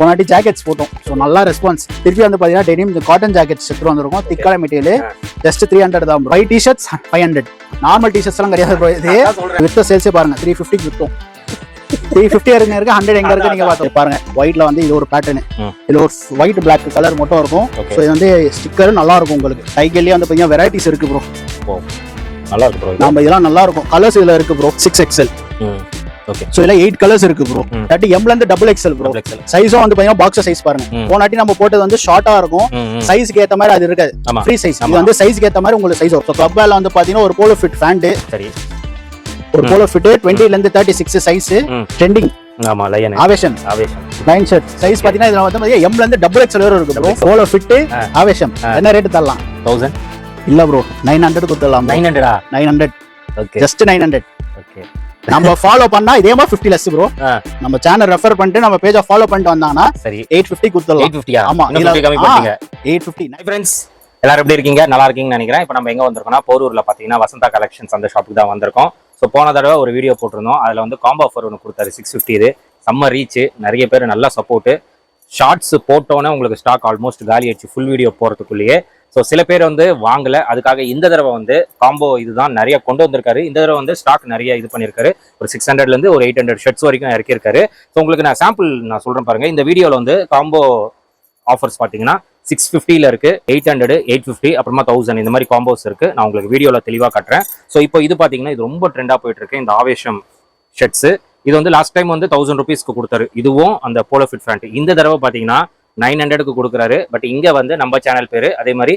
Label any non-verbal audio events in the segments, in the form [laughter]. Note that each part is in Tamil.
போனாட்டி ஜாக்கெட்ஸ் போட்டோம். ஸோ நல்லா ரெஸ்பான்ஸ் திருப்பி வந்து பார்த்தீங்கன்னா டெனிம் காட்டன் ஜாக்கெட்ஸ் எடுத்து வந்திருக்கோம். திக்கான மெட்டீரியல் ஜஸ்ட் த்ரீ ஹண்ட்ரட் தான் white T-shirts five hundred normal டிஷர்ட்ஸ்லாம் கிடையாது bro. இது. வித்த சேல்ஸே பாருங்க. த்ரீ ஃபிஃப்டிக்கு விற்றோம் த்ரீ ஃபிஃப்டி இருக்கு இருக்கு ஹண்ட்ரட் எங்க இருக்கு நீங்க பார்த்து பாருங்க. ஒயிட்ல வந்து இது ஒரு பேட்டர்ன். இதுல ஒரு ஒயிட் பிளாக் கலர் மட்டும் இருக்கும். ஸோ இது வந்து ஸ்டிக்கர் நல்லா இருக்கும் உங்களுக்கு. டைகல்லே வந்து பார்த்தீங்கன்னா வெரைட்டிஸ் இருக்கு ப்ரோ நல்லா இருக்கு ப்ரோ நம்ம இதெல்லாம் நல்லா இருக்கும். கலர்ஸ் இதுல இருக்கு ப்ரோ சிக்ஸ் எக்ஸல் ஸோ இதுல எயிட் கலர்ஸ் இருக்கு ப்ரோ. தேர்ட்டி எம்ல இருந்து டபுள் எக்ஸல் ப்ரோ சைஸும் வந்து பார்த்தீங்கன்னா பாக்ஸ் சைஸ் பாருங்க. போனாட்டி நம்ம போட்டது வந்து ஷார்ட்டா இருக்கும். சைஸ்க்கு ஏத்த மாதிரி அது இருக்காது. Free size. இது வந்து சைஸ்க்கு ஏத்த மாதிரி உங்களுக்கு சைஸ் வரும். ஸோ கிளப்ல வந்து பாத்தீங்கன்னா ஒரு போலோ ஃபிட் ஃபேண்ட் சரி. ஒரு போலோ ஃபிட் டுவெண்ட்டில இருந்து தேர்ட்டி சிக்ஸ் சைஸ். ட்ரெண்டிங் ஆமா line Aavesham Aavesham line shirt size பாத்தீங்கன்னா இதுல வந்து பாத்தீங்கன்னா எம்ல இருந்து டபுள் எக்ஸல் வரை இருக்கு ப்ரோ போலோ ஃபிட் ஆ. ஆவேஷம் ஆ. என்ன ரேட் தரலாம்? தௌசண்ட் இல்ல ப்ரோ நைன் ஹண்ட்ரட் கொடுத்துடலாம் nine ஹண்ட்ரடா nine hundred okay just nine hundred okay நம்ம ஃபாலோ பண்ணா இதே மாதிரி ஃபிஃப்டி லெஸ் ப்ரோ நம்ம சேனல் ரெஃபர் பண்ணிட்டு நம்ம பேஜை ஃபாலோ பண்ணிட்டு வந்தாங்கன்னா சரி. எயிட் ஃபிஃப்டி கொடுத்துடலாம். எயிட் ஃபிஃப்டியா ஆமா, இன்னும் இதுல- 50 கம்மி ஆ. பண்ணிட்டீங்க. எயிட் ஃபிஃப்டி ஃப்ரெண்ட்ஸ் எல்லாரும் எப்படி இருக்கீங்க? நல்லா இருக்கீங்கன்னு நினைக்கிறேன். இப்போ நம்ம எங்க வந்திருக்கோம்னா போரூர்ல பாத்தீங்கன்னா வசந்தா கலெக்ஷன்ஸ் அந்த ஷாப்புக்கு தான் வந்திருக்கோம். ஸோ போன தடவை ஒரு வீடியோ போட்டிருந்தோம். அதுல வந்து காம்போ ஆஃபர் ஒன்று கொடுத்தாரு சிக்ஸ் ஃபிஃப்டி இது. செம்ம ரீச் நிறைய பேர் நல்லா சப்போர்ட் ஷார்ட்ஸ் போட்டோன்னே உங்களுக்கு ஸ்டாக் ஆல்மோஸ்ட் காலி ஆயிடுச்சு. Full video போறதுக்குள்ளேயே. ஸோ சில பேர் வந்து வாங்கலை. அதுக்காக இந்த தடவை வந்து காம்போ இதுதான் நிறைய கொண்டு வந்திருக்காரு. இந்த தடவை வந்து ஸ்டாக் நிறைய இது பண்ணியிருக்காரு ஒரு சிக்ஸ் ஹண்ட்ரட்லேருந்து ஒரு எயிட் ஹண்ட்ரட் ஷர்ட்ஸ் வரைக்கும் இறக்கியிருக்காரு. ஸோ உங்களுக்கு நான் சாம்பிள் நான் சொல்கிறேன் பாருங்கள் இந்த வீடியோவில் வந்து காம்போ ஆஃபர்ஸ் பார்த்தீங்கன்னா சிக்ஸ் ஃபிஃப்டியில் இருக்குது எயிட் ஹண்ட்ரட் எயிட் ஃபிஃப்டி அப்புறமா தௌசண்ட் இந்த மாதிரி காம்போஸ் இருக்குது நான் உங்களுக்கு வீடியோவில் தெளிவாக காட்டுறேன். ஸோ இப்போ இது பார்த்தீங்கன்னா இது ரொம்ப ட்ரெண்டாக போயிட்டுருக்கு இந்த ஆவேஷம் ஷர்ட்ஸு இது வந்து லாஸ்ட் டைம் வந்து தௌசண்ட் ருபீஸ்க்கு கொடுத்தாரு. இதுவும் அந்த போலோ ஃபிட் ஃபேண்ட் இந்த தடவை பார்த்தீங்கன்னா நைன் ஹண்ட்ரடுக்கு கொடுக்குறாரு. பட் இங்கே வந்து நம்ம சேனல் பேர். அதே மாதிரி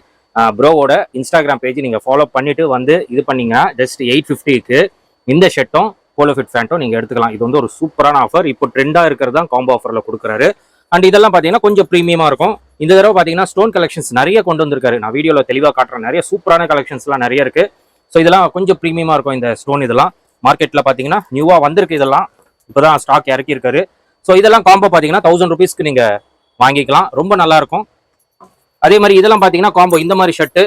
ப்ரோவோட இன்ஸ்டாகிராம் பேஜ் நீங்கள் ஃபாலோ பண்ணிவிட்டு வந்து இது பண்ணிங்கன்னா ஜஸ்ட் எயிட் ஃபிஃப்டிக்கு இந்த ஷர்ட்டும் போலோ ஃபிட் ஃபேண்ட்டும் நீங்கள் எடுத்துக்கலாம். இது வந்து ஒரு சூப்பரான ஆஃபர் இப்போ ட்ரெண்டாக இருக்கிறது தான் காம்போ ஆஃபரில் கொடுக்குறாரு. அண்ட் இதெல்லாம் பார்த்தீங்கன்னா கொஞ்சம் ப்ரீமியமாக இருக்கும். இந்த தடவை பார்த்தீங்கன்னா ஸ்டோன் கலெக்ஷன்ஸ் நிறைய கொண்டு வந்திருக்காரு. நான் வீடியோவில் தெளிவாக காட்டுறேன். நிறைய சூப்பரான கலெக்ஷன்ஸ்லாம் நிறைய இருக்குது ஸோ இதெல்லாம் கொஞ்சம் ப்ரீமியமாக இருக்கும் இந்த ஸ்டோன் இதெல்லாம். மார்க்கெட்டில் பார்த்தீங்கன்னா நியூவாக வந்திருக்கு இதெல்லாம். இப்போ தான் ஸ்டாக் இறக்கியிருக்காரு. ஸோ இதெல்லாம் காம்போ பார்த்தீங்கன்னா தௌசண்ட் ருபீஸ்க்கு நீங்கள் வாங்கிக்கலாம். ரொம்ப நல்லா இருக்கும் அதே மாதிரி இதெல்லாம் பார்த்தீங்கன்னா காம்போ இந்த மாதிரி ஷர்ட்டு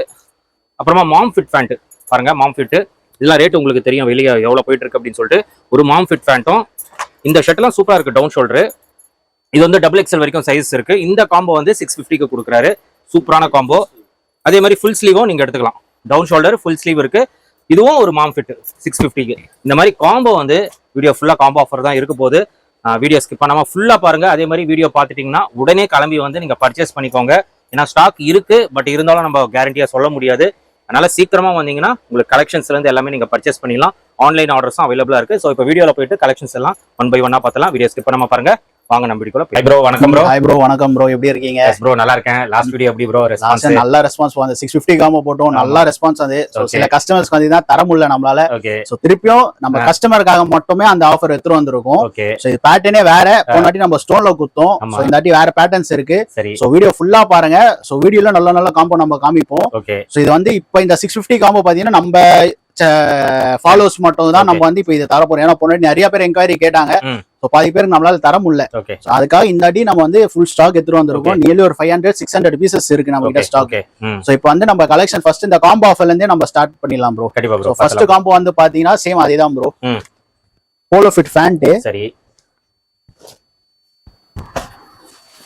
அப்புறமா மாம் ஃபிட் ஃபேண்ட்டு பாருங்க மாம் ஃபிட்டு இதெல்லாம் ரேட் உங்களுக்கு தெரியும். வெளியே எவ்வளோ போயிட்டு இருக்கு அப்படின்னு சொல்லிட்டு. ஒரு மாம் ஃபிட் ஃபேண்ட்டும் இந்த ஷர்ட்லாம் சூப்பராக இருக்கு டவுன் ஷோல்டரு இது வந்து டபுள் எக்ஸல் வரைக்கும் சைஸ் இருக்கு. இந்த காம்போ வந்து சிக்ஸ் ஃபிஃப்டிக்கு கொடுக்குறாரு. சூப்பரான காம்போ அதே மாதிரி ஃபுல் ஸ்லீவும் நீங்கள் எடுத்துக்கலாம். டவுன் ஷோல்டர் ஃபுல் ஸ்லீவ் இருக்கு. இதுவும் ஒரு மாம் ஃபிட் சிக்ஸ் ஃபிஃப்டிக்கு இந்த மாதிரி காம்போ வந்து வீடியோ ஃபுல்லாக காம்போ ஆஃபர் தான் இருக்க போது வீடியோ ஸ்கிப் பண்ணாமல் ஃபுல்லாக பாருங்க. அதே மாதிரி வீடியோ பார்த்துட்டிங்கன்னா உடனே கிளம்பி வந்து நீங்க பர்ச்சேஸ் பண்ணிக்கோங்க. ஏன்னா ஸ்டாக் இருக்கு பட் இருந்தாலும் நம்ம கேரண்டியா சொல்ல முடியாது. அதனால சீக்கிரமா வந்தீங்கன்னா உங்களுக்கு கலெக்ஷன்ஸ்ல இருந்து எல்லாமே நீங்க பர்ச்சேஸ் பண்ணிடலாம். ஆன்லைன் ஆர்டர்ஸும் அவைலபிளா இருக்குது ஸோ இப்போ வீடியோவில் போயிட்டு கலெக்ஷன்ஸ் எல்லாம் ஒன் பை ஒன்னா பார்த்தலாம் வீடியோ ஸ்கிப் பண்ணாமல் பாருங்க. வாங்க வீடியோல ப்ரோ வணக்கம் ப்ரோ ஹாய் ப்ரோ வணக்கம் ப்ரோ எப்படி இருக்கீங்க? ப்ரோ நல்லா இருக்கேன். லாஸ்ட் வீடியோ எப்படி ப்ரோ ரெஸ்பான்ஸ் நல்ல ரெஸ்பான்ஸ் வந்து சிக்ஸ் ஃபிஃப்டி காமோ போட்டோம். நல்ல ரெஸ்பான்ஸ் அது. Okay. சில கஸ்டமர்ஸ்க்கு வந்து தான் தர முடியல நம்மளால. ஸோ திருப்பியும் நம்ம. கஸ்டமருக்காக மட்டுமே அந்த ஆஃபர் எடுத்துட்டு வந்திருக்கோம். ஸோ இது பேட்டர்னே வேற. போனாட்டி நம்ம ஸ்டோன்ல குத்தோம். ஆமா. ஸோ இந்த வாட்டி வேற பேட்டர்ன்ஸ் இருக்கு. ஸோ வீடியோ ஃபுல்லா பாருங்க. ஸோ வீடியோல நல்ல நல்ல காம்போ நம்ம காமிப்போம். ஸோ இது வந்து இப்போ இந்த சிக்ஸ் ஃபிஃப்டி காம்போ பார்த்தீங்கன்னா நம்ம ஃபாலோவர்ஸ் மட்டும் தான் நம்ம வந்து இப்போ இதை தர போறோம் ஏன்னா பொண்ணு நிறைய பேர் என்கொயரி கேட்டாங்க. ஸோ பாதி பேருக்கு நம்மளால தர முடியல. அதுக்காக இந்த வாட்டி நம்ம வந்து ஃபுல் ஸ்டாக் எடுத்துட்டு வந்திருக்கோம். நியர்லி ஒரு five hundred six hundred pieces இருக்கு நம்ம கிட்ட ஸ்டாக் ஸோ இப்போ வந்து நம்ம கலெக்ஷன் ஃபர்ஸ்ட் இந்த காம்போ ஆஃபர்ல இருந்தே நம்ம ஸ்டார்ட் பண்ணிடலாம் ப்ரோ கண்டிப்பா ப்ரோ ஃபர்ஸ்ட் காம்போ வந்து பாத்தீங்கன்னா சேம் அதே தான் ப்ரோ. போலோ ஃபிட் ஃபேண்ட் சரி.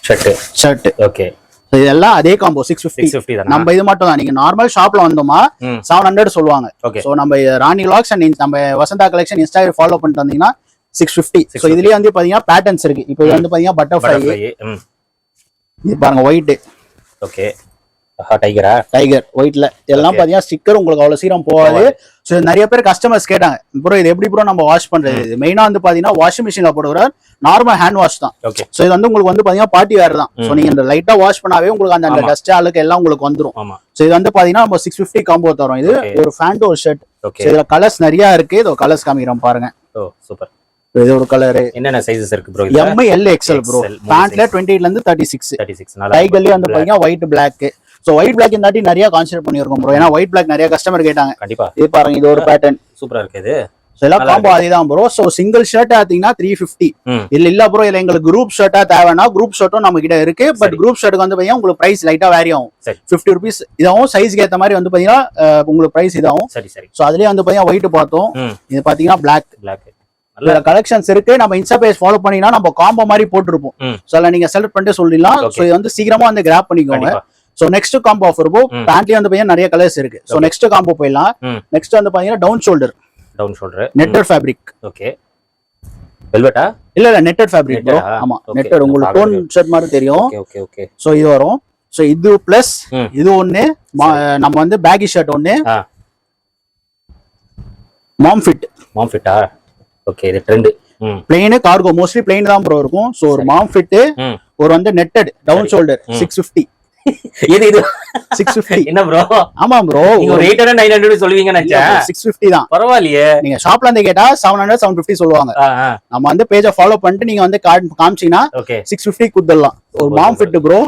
ஷர்ட் ஷர்ட் ஓகே இதெல்லாம் அதே காம்போ சிக்ஸ் தானே? நம்ம இது மட்டும் தான் நீங்க நார்மல் ஷாப்ல வந்தோமா செவன் ஹண்ட்ரட் சொல்லுவாங்க. நம்ம ராணி லாக்ஸ் அண்ட் நம்ம வசந்தா கலெக்ஷன் இன்ஸ்டாகிராம் ஃபாலோ பண்ணிட்டு வந்தீங்கன்னா சிக்ஸ் ஃபிஃப்டி ஸோ 650. இதுலயே வந்து பாத்தீங்கன்னா பேட்டர்ன்ஸ் இருக்கு. இப்போ இது வந்து பாத்தீங்கன்னா பட்டர்ஃப்ளை இது பாருங்க ஒயிட் ஓகே டைகரா டைகர் ஒயிட்ல இதெல்லாம். பாத்தீங்கன்னா ஸ்டிக்கர் உங்களுக்கு அவ்வளவு சீக்கிரம் போகாது. ஸோ நிறைய பேர் கஸ்டமர்ஸ் கேட்டாங்க ப்ரோ இது எப்படி ப்ரோ நம்ம வாஷ் பண்றது? இது மெயினா வந்து பாத்தீங்கன்னா வாஷிங் மிஷின்ல போடுற நார்மல் ஹேண்ட் வாஷ் தான். ஓகே ஸோ இது வந்து உங்களுக்கு வந்து பாத்தீங்கன்னா பார்ட்டி வேர் தான். ஸோ. நீங்க இந்த லைட்டா வாஷ் பண்ணாவே உங்களுக்கு அந்த. டஸ்ட் அழுக்கு எல்லாம் உங்களுக்கு வந்துரும். ஆமா. ஸோ இது வந்து பாத்தீங்கன்னா நம்ம சிக்ஸ் ஃபிஃப்டி காம்போ தரோம். இது. ஒரு ஃபேண்ட் ஒரு ஷர்ட் இதுல கலர்ஸ் நிறைய இருக்கு. இதோ கலர்ஸ் காமிக்கிறோம் பாருங்க. ஓ சூப்பர் இது ஒரு கலர் என்னென்ன சைஸஸ் இருக்கு bro M L XL bro பேண்ட்ல. Twenty ல இருந்து தேர்ட்டி சிக்ஸ் 36 நல்லா டைகர்லயே வந்து. பாத்தீங்கன்னா white black so white black இந்த வாட்டி நிறைய கான்செப்ட் பண்ணியிருக்கோம் ப்ரோ ஏன்னா ஒயிட் பிளாக் நிறைய கஸ்டமர் கேட்டாங்க. கண்டிப்பா. இது பாருங்க இது ஒரு பேட்டர்ன் சூப்பரா இருக்கு இது. எல்லாம் காம்போ அதே தான் ப்ரோ ஸோ சிங்கிள் ஷர்ட் பார்த்தீங்கன்னா த்ரீ ஃபிஃப்டி இல்ல இல்ல ப்ரோ இல்ல எங்களுக்கு குரூப் ஷர்ட்டா தேவைன்னா குரூப் ஷர்ட்டும் நம்ம கிட்ட இருக்கு. பட். குரூப் ஷர்ட்டுக்கு வந்து பாத்தீங்கன்னா உங்களுக்கு பிரைஸ் லைட்டா வேரி ஆகும். ஃபிஃப்டி ருபீஸ் இதாகும் சைஸ்க்கு ஏத்த மாதிரி வந்து பாத்தீங்கன்னா உங்களுக்கு பிரைஸ் இதாகும். சரி சரி. ஸோ அதுலயே வந்து பாத்தீங்கன்னா ஒயிட் பார்த்தோம். இது பாத்தீங்கன்னா பிளாக் பிளாக் இதுல கலெக்ஷன்ஸ் இருக்கு. நம்ம இன்ஸ்டா பேஜ் ஃபாலோ பண்ணீங்கன்னா நம்ம காம்போ மாதிரி போட்டிருப்போம். அதுல நீங்க செலக்ட் பண்ணிட்டு சொல்லிடலாம். சோ இது வந்து சீக்கிரமா வந்து கிராப் பண்ணிக்கோங்க. சோ நெக்ஸ்ட் காம்போ ஆஃபர் போ ம். பேண்ட்லயே வந்து பாத்தீங்கன்னா நிறைய கலர்ஸ் இருக்கு. சோ. நெக்ஸ்ட் காம்போ போயிடலாம். நெக்ஸ்ட் வந்து பாத்தீங்கன்னா down shoulder down shoulder netted fabric okay வெல்வெட்டா இல்ல இல்ல நெட்டட் ஃபேப்ரிக் ப்ரோ? ஆமா. நெட்டட் உங்களுக்கு டோன். ஷர்ட் மாதிரி தெரியும். ஓகே ஓகே சோ இது வரும். சோ இது பிளஸ். இது ஒண்ணு. நம்ம வந்து பேகி ஷர்ட் ஒண்ணு. மாம் ஃபிட் மாம் ஃபிட்டா ஓகே இது trend plain cargo mostly plain தான் ப்ரோ இருக்கும். சோ ஒரு. மாம் ஃபிட் ம். ஒரு வந்து netted down. Shoulder. Six fifty இது இது. சிக்ஸ் ஃபிஃப்டி என்ன ப்ரோ ஆமா ப்ரோ ஒரு எயிட் ஹண்ட்ரட் நைன் ஹண்ட்ரட் நினைச்சேன். சிக்ஸ் ஃபிஃப்டி தான். பரவாயில்லையே. நீங்க ஷாப்ல இருந்து கேட்டா செவன் ஹண்ட்ரட் செவன் ஃபிஃப்டி சொல்லுவாங்க. நம்ம வந்து பேஜை ஃபாலோ பண்ணிட்டு நீங்க வந்து காமிச்சீங்கன்னா சிக்ஸ் ஃபிஃப்டி குடுத்துடலாம். ஒரு mom fit bro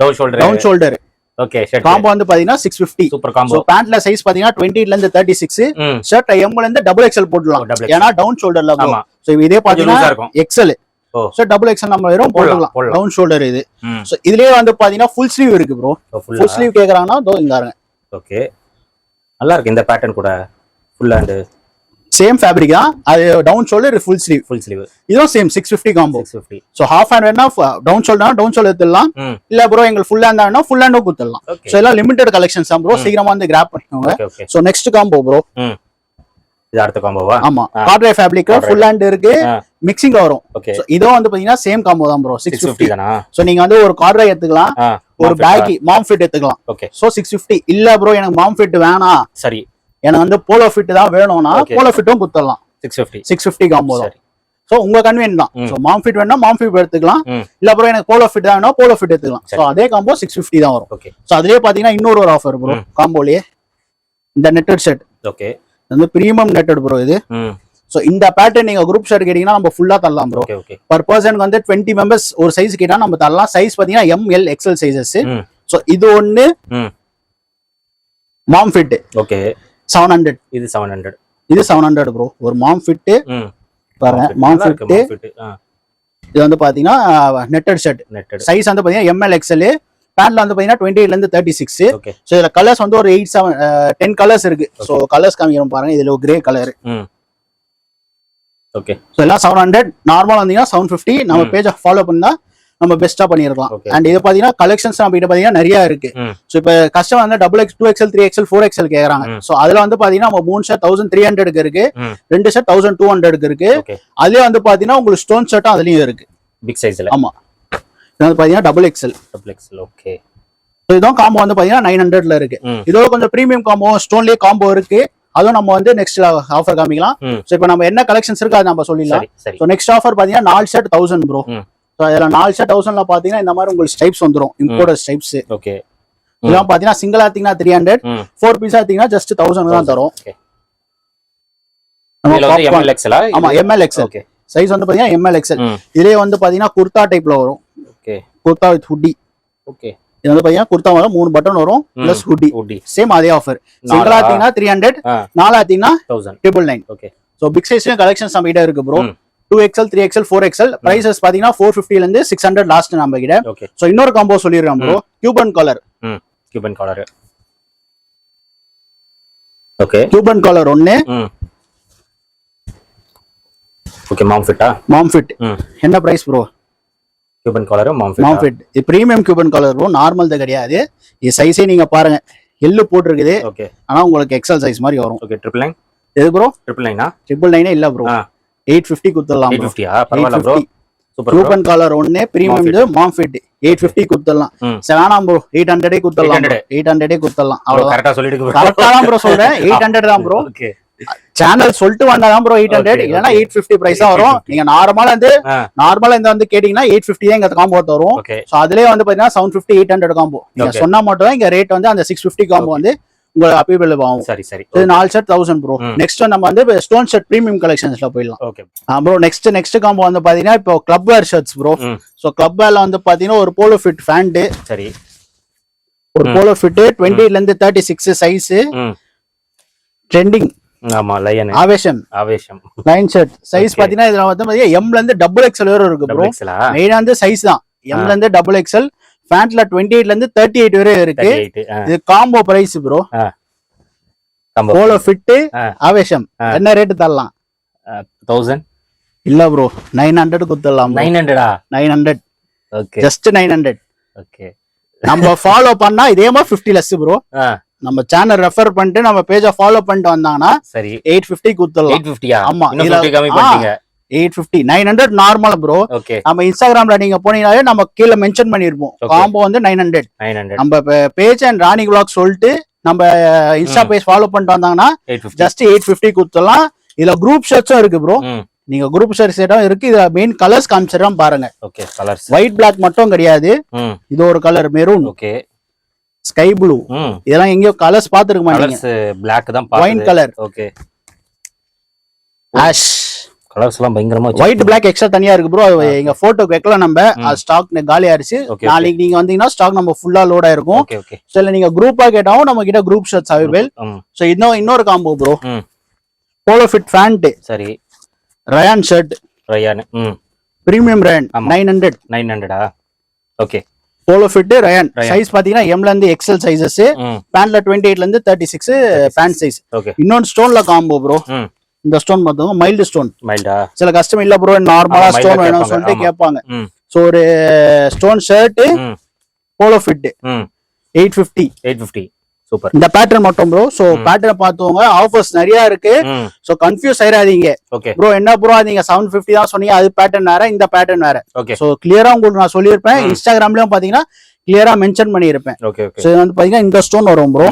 down shoulder down shoulder okay combo வந்து பாத்தீங்கன்னா சிக்ஸ் ஃபிஃப்டி சூப்பர் காம்போ பேண்ட்ல சைஸ் பாத்தீங்கன்னா டுவெண்ட்டில இருந்து தேர்ட்டி சிக்ஸ் ஷர்ட் எம்ல இருந்து டபுள் ஓ, double XL. ஏன்னா டவுன் ஷோல்டர்ல ஸோ இதே பாத்தீங்கன்னா ஓ. ஸோ டபுள் எக்ஸ்எல் நம்ம வெறும் போடலாம், போடலாம். டவுன் ஷோல்டர் இது. இதுலயே வந்து பாத்தீங்கன்னா ஃபுல் ஸ்லீவ் இருக்கு ப்ரோ ஃபுல் ஸ்லீவ் கேக்குறாங்கன்னா தோ இங்க ஓகே நல்லா இருக்கு இந்த பேட்டர்ன் கூட. ஃபுல் ஹேண்ட் சேம் ஃபேப்ரிக் தான். அது down shoulder full sleeve full sleeve இதுவும் same six fifty combo fifty so half hand வேணா டவுன் ஷோல்டர் டவுன் ஷோல்டர் எடுத்துடலாம். இல்ல ப்ரோ எங்களுக்கு ஃபுல் ஹேண்ட் வேணா ஃபுல் ஹேண்டும் கொடுத்துடலாம் ஸோ எல்லாம் லிமிடெட் கலெக்ஷன்ஸ் தான் ப்ரோ. சீக்கிரமா வந்து கிராப் பண்ணிக்கோங்க. ஸோ நெக்ஸ்ட் காம்போ ப்ரோ இது அடுத்த காம்போவா ஆமா. Corduroy fabric Cordray. Full hand இருக்கு. மிக்சிங்ல வரும். இதுவும் வந்து பாத்தீங்கன்னா சேம் காம்போ தான் ப்ரோ சிக்ஸ் ஃபிஃப்டி தானா? ஸோ நீங்க வந்து ஒரு கார்டரை எடுத்துக்கலாம். ஒரு பேக்கி மாம் ஃபிட் எடுத்துக்கலாம். ஓகே ஸோ சிக்ஸ் ஃபிஃப்டி இல்ல ப்ரோ எனக்கு மாம் ஃபிட் வேணாம். சரி. எனக்கு வந்து போலோ ஃபிட் தான் வேணும்னா. போலோ ஃபிட்டும் குத்துடலாம் six fifty six fifty combo so உங்க கன்வீன் தான். ஸோ மாம் ஃபிட் வேணா மாம் ஃபிட் எடுத்துக்கலாம். இல்ல ப்ரோ எனக்கு போலோ ஃபிட் தான் வேணும் போலோ ஃபிட் எடுத்துக்கலாம் ஸோ. அதே காம்போ சிக்ஸ் ஃபிஃப்டி தான் வரும். ஓகே ஸோ அதுலயே பாத்தீங்கன்னா இன்னொரு ஒரு ஆஃபர் ப்ரோ. காம்போலயே இந்த நெட்டட் ஷர்ட் ஓகே வந்து பிரீமியம் நெட்டட் ப்ரோ இது. ஸோ இந்த பேட்டர்ன் நீங்க குரூப் ஷர்ட் கேட்டீங்கன்னா நம்ம ஃபுல்லா தரலாம் ப்ரோ பர் பர்சனுக்கு வந்து டுவெண்ட்டி மெம்பர்ஸ் ஒரு சைஸ் கேட்டா நம்ம தரலாம். சைஸ் பாத்தீங்கன்னா எம் எல் எக்ஸல் சைசஸ் ம். ஸோ இது ஒன்னு mom fit okay seven hundred இது செவன் ஹண்ட்ரட் இது செவன் ஹண்ட்ரட் ப்ரோ ஒரு மாம் ஃபிட் ம். பாருங்க மாம் நல்லா இருக்கு ஃபிட் ஃபிட் ஆ. இது வந்து பாத்தீங்கன்னா நெட்டட் ஷர்ட் நெட்டட் சைஸ் வந்து பாத்தீங்கன்னா எம்எல் எக்ஸ்எல் பேண்ட்ல வந்து பாத்தீங்கன்னா டுவெண்ட்டி எயிட்ல இருந்து தேர்ட்டி சிக்ஸ் ஸோ இதுல கலர்ஸ் வந்து ஒரு எயிட் செவன் டென் கலர்ஸ் இருக்கு. ஸோ கலர்ஸ் காமிக்கிறோம் பாருங்க இதுல ஒரு கிரே கலர் ஓகே ஸோ எல்லாம் செவன் ஹண்ட்ரட் நார்மல் வந்தீங்கன்னா செவன் ஃபிஃப்டி நம்ம. பேஜை ஃபாலோ பண்ணா நம்ம பெஸ்டா பண்ணிருக்கலாம். Okay. அண்ட் இது பாத்தீங்கன்னா கலெக்ஷன்ஸ் நம்ம கிட்ட பாத்தீங்கன்னா நிறைய இருக்கு. ஸோ இப்போ கஸ்டமர் வந்து double X two XL three XL four XL கேக்குறாங்க. ம். ஸோ அதுல வந்து பாத்தீங்கன்னா நம்ம மூணு ஷர்ட் தௌசண்ட் த்ரீ ஹண்ட்ரடுக்கு இருக்கு. ரெண்டு ஷர்ட் தௌசண்ட் டூ ஹண்ட்ரடுக்கு இருக்கு. அதுலயே வந்து பாத்தீங்கன்னா உங்களுக்கு ஸ்டோன் ஷர்ட்டும் அதுலயும் இருக்கு. பிக் சைஸ்ல ஆமா. இது வந்து double XL double XL okay இதுவும் காம்போ வந்து பாத்தீங்கன்னா நைன் ஹண்ட்ரட்ல இருக்கு. இதோட கொஞ்சம் ப்ரீமியம் காம்போ ஸ்டோன்லயே காம்போ இருக்கு. அதுவும் நம்ம வந்து நெக்ஸ்ட் ஆஃபர் காமிக்கலாம். ஸோ இப்போ நம்ம என்ன கலெக்ஷன்ஸ் இருக்கு அதை நம்ம சொல்லிடலாம். ஸோ நெக்ஸ்ட் ஆஃபர் பாத்தீங்கன்னா நாலு ஷர்ட் தௌசண்ட் ப்ரோ. ஸோ அதில் நாலு ஷர்ட் தௌசண்ட்ல பாத்தீங்கன்னா இந்த மாதிரி உங்களுக்கு ஸ்டைப்ஸ் வந்துரும். இம்போர்ட் ஸ்டைப்ஸ் ஓகே இதெல்லாம் பாத்தீங்கன்னா single ஆத்தீங்கன்னா three hundred four piece just thousand தான் தரும். ஆமா எம்எல் எக்ஸ்எல் ஓகே சைஸ் வந்து பாத்தீங்கன்னா எம்எல் எக்ஸ்எல் இதுலயே வந்து பாத்தீங்கன்னா குர்தா டைப்ல வரும். Okay kurta with hoodie okay இது வந்து பாத்தீங்கன்னா குர்தா வரும் மூணு பட்டன் வரும். பிளஸ் ஹுட்டி சேம் அதே ஆஃபர் சிங்கிள்? ஆத்தீங்கன்னா த்ரீ ஹண்ட்ரட் நாலு ஆத்தீங்கன்னா triple nine okay so big சைஸ்லயும் collections நம்ம கிட்ட இருக்கு bro. Two XL three XL four XL prices பாத்தீங்கன்னா ஃபோர் ஃபிஃப்டில இருந்து சிக்ஸ் ஹண்ட்ரட் லாஸ்ட் நம்ம கிட்ட. ஓகே ஸோ இன்னொரு காம்போ சொல்லிடுறேன் ப்ரோ கியூபன் கலர் ம். Cuban collar okay Cuban collar ஒன்னு ஓகே மாம் ஃபிட்டா மாம் ஃபிட் என்ன பிரைஸ் ப்ரோ கியூபன் காலரும் மாம் மாம் ஃபிட் ஃபிட் இது premium Cuban collar bro normal தான் கிடையாது. இது சைஸே நீங்க பாருங்க. எள்ளு போட்டிருக்குது. ஓகே ஆனா உங்களுக்கு எக்ஸல் சைஸ் மாதிரி வரும். ஓகே ட்ரிபிள் நைன் எது ப்ரோ ட்ரிபிள் நைனா ட்ரிபிள் நைனே இல்ல ப்ரோ எயிட் ஃபிஃப்டி கொடுத்துடலாம் ப்ரோ கலர் ஒன்னு premium mom fit eight fifty கொடுத்துடலாம். வேணாம் ப்ரோ எயிட் ஹண்ட்ரடே கொடுத்துடலாம் 800. எயிட் ஹண்ட்ரடே. கொடுத்துடலாம். அவ்வளவுதான். கரெக்டா சொல்லிட்டு கரெக்டா தான் ப்ரோ சொல்றேன். [laughs] எயிட் ஹண்ட்ரட் தான் ப்ரோ சேனல் சொல்லிட்டு வந்தாதான் ப்ரோ எயிட் ஹண்ட்ரட். இல்லைன்னா. எயிட் ஃபிஃப்டி பிரைஸ் தான் வரும். 850. நீங்க நார்மலா வந்து நார்மலா இந்த வந்து கேட்டீங்கன்னா எயிட் ஃபிஃப்டி தான் இங்க காம்போ வரும். ஸோ அதுலயே வந்து பாத்தீங்கன்னா seven fifty eight hundred combo நீங்க. சொன்னா மட்டும் தான் இங்க ரேட் வந்து அந்த சிக்ஸ் ஃபிஃப்டி காம்போ வந்து உங்களுக்கு அப்பீபிள் ஆகும் சரி சரி. இது நாலு ஷர்ட் தௌசண்ட் ப்ரோ. நெக்ஸ்ட் நம்ம வந்து ஸ்டோன் ஷர்ட் பிரீமியம் கலெக்ஷன்ஸ்ல போயிடலாம். Okay bro next next combo வந்து பாத்தீங்கன்னா இப்போ club wear shirts bro so club வேர்ல வந்து பாத்தீங்கன்னா ஒரு போலோ ஃபிட் ஃபேண்ட் சரி. ஒரு. போலோ ஃபிட் டுவெண்ட்டில இருந்து தேர்ட்டி சிக்ஸ் சைஸ் ட்ரெண்டிங் ஆமா line Aavesham Aavesham line shirt size. பாத்தீங்கன்னா இதுல வந்து எம்ல இருந்து டபுள் எக்ஸ்எல் வரை இருக்கு மெயினா வந்து சைஸ் தான். எம்ல இருந்து டபுள் எக்ஸ்எல் ஃபேண்ட்ல டுவெண்ட்டி எயிட்ல இருந்து தேர்ட்டி எயிட் வரை இருக்கு. 38 இது combo price bro polo fit. Aavesham. என்ன ரேட் தரலாம்? தௌசண்ட் இல்ல ப்ரோ நைன் ஹண்ட்ரட் குத்துடலாம் nine ஹண்ட்ரடா nine hundred okay just nine hundred okay நம்ம ஃபாலோ பண்ணா இதே மாதிரி ஃபிஃப்டி லெஸ் ப்ரோ நம்ம சேனல் ரெஃபர் பண்ணிட்டு நம்ம பேஜை ஃபாலோ பண்ணிட்டு வந்தாங்கன்னா சரி. எயிட் ஃபிஃப்டி குத்துடலாம் எயிட் ஃபிஃப்டியா ஆமா, இன்னும் இதுல- 50 கம்மி பண்ணிட்டீங்க eight fifty nine hundred normal bro நம்ம இன்ஸ்டாகிராம்ல நீங்க போனீங்கனாலே நம்ம கீழே மென்ஷன் பண்ணிருப்போம். காம்போ வந்து நைன் ஹண்ட்ரட் நம்ம பேஜ் அண்ட் ராணி vlog சொல்லிட்டு நம்ம இன்ஸ்டா. பேஜ் ஃபாலோ பண்ணிட்டு வந்தாங்கன்னா ஜஸ்ட் எயிட் ஃபிஃப்டி குத்துடலாம் இதுல குரூப் ஷர்ட்ஸும் இருக்கு ப்ரோ நீங்க குரூப் ஷர்ட் செட்டும் இருக்கு. இதுல மெயின் கலர்ஸ் காமிச்சிடறோம் பாருங்க. ஓகே கலர்ஸ் ஒயிட் பிளாக் மட்டும் கிடையாது. இது ஒரு colour maroon okay sky blue இதெல்லாம் எங்கேயோ கலர்ஸ் பாத்துருக்க மாட்டீங்க. பிளாக் தான் wine colour okay ash colours எல்லாம் பயங்கரமா ஒயிட் பிளாக் எக்ஸ்ட்ரா தனியா இருக்கு ப்ரோ எங்க போட்டோக்கு வைக்கல நம்ம. ஸ்டாக் காலி ஆயிருச்சு. நாளைக்கு நீங்க வந்தீங்கன்னா ஸ்டாக் நம்ம ஃபுல்லா லோட் ஓகே சோ இல்ல நீங்க குரூப்பா கேட்டாவும் நம்ம கிட்ட குரூப் ஷர்ட்ஸ் அவைலபிள் ம். சோ இன்னும் இன்னொரு combo bro polo fit pant சரி. Rayon shirt rayon premium rayon. Nine hundred nine ஹண்ட்ரடா okay polo fit rayon. Size பாத்தீங்கன்னா எம்ல இருந்து எக்ஸல் சைசஸ் ம். பேண்ட்ல டுவெண்ட்டி எயிட்ல இருந்து thirty six pant size okay இன்னொன்று ஸ்டோன்ல காம்போ ப்ரோ இந்த ஸ்டோன் பார்த்தோம் மைல்டு ஸ்டோன் மைல்டா சில கஸ்டம் இல்ல ப்ரோ நார்மலா ஸ்டோன் வேணும்னு கேட்பாங்க, சொல்லிட்டு. கேட்பாங்க. சோ ஒரு stone shirt polo fit eight fifty eight fifty super இந்த பேட்டர்ன் மட்டும் ப்ரோ சோ ம். பேட்டர்ன் பார்த்தவங்க ஆஃபர்ஸ் நிறைய இருக்கு. சோ கன்ஃபியூஸ் ஆயிராதீங்க. ஓகே ப்ரோ என்ன ப்ரோ நீங்க செவன் ஃபிஃப்டி தான் சொன்னீங்க. அது பேட்டர்ன் வேற இந்த பேட்டர்ன் வேற. ஓகே சோ கிளியரா உங்களுக்கு நான் சொல்லியிருப்பேன். இன்ஸ்டாகிராம்லயும் பாத்தீங்கன்னா கிளியரா மென்ஷன் பண்ணியிருப்பேன். ஓகே சோ இது வந்து பாத்தீங்கன்னா இந்த ஸ்டோன் வரும் ப்ரோ